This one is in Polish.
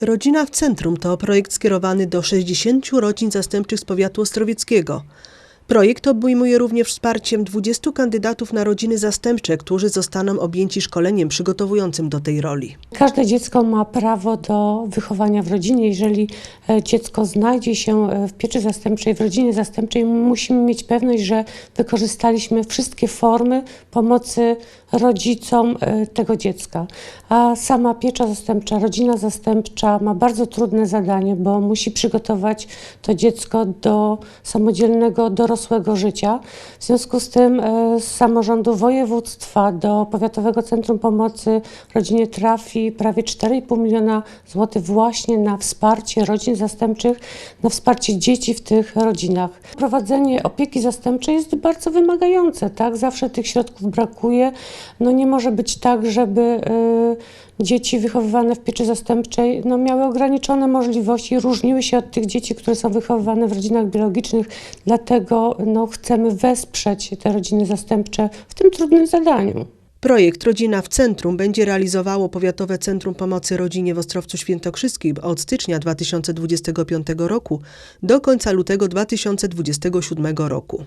Rodzina w Centrum to projekt skierowany do 60 rodzin zastępczych z powiatu ostrowieckiego. Projekt obejmuje również wsparciem 20 kandydatów na rodziny zastępcze, którzy zostaną objęci szkoleniem przygotowującym do tej roli. Każde dziecko ma prawo do wychowania w rodzinie. Jeżeli e, dziecko znajdzie się e, w pieczy zastępczej, w rodzinie zastępczej, musimy mieć pewność, że wykorzystaliśmy wszystkie formy pomocy rodzicom e, tego dziecka. A sama piecza zastępcza, rodzina zastępcza ma bardzo trudne zadanie, bo musi przygotować to dziecko do samodzielnego, dorosłego życia. W związku z tym e, z samorządu województwa do Powiatowego Centrum Pomocy Rodzinie trafi prawie 4,5 miliona złotych właśnie na wsparcie rodzin zastępczych, na wsparcie dzieci w tych rodzinach. Prowadzenie opieki zastępczej jest bardzo wymagające, tak? Zawsze tych środków brakuje. No nie może być tak, żeby y, dzieci wychowywane w pieczy zastępczej no, miały ograniczone możliwości, różniły się od tych dzieci, które są wychowywane w rodzinach biologicznych. Dlatego no, chcemy wesprzeć te rodziny zastępcze w tym trudnym zadaniu. Projekt Rodzina w Centrum będzie realizowało Powiatowe Centrum Pomocy Rodzinie w Ostrowcu Świętokrzyskim od stycznia 2025 roku do końca lutego 2027 roku.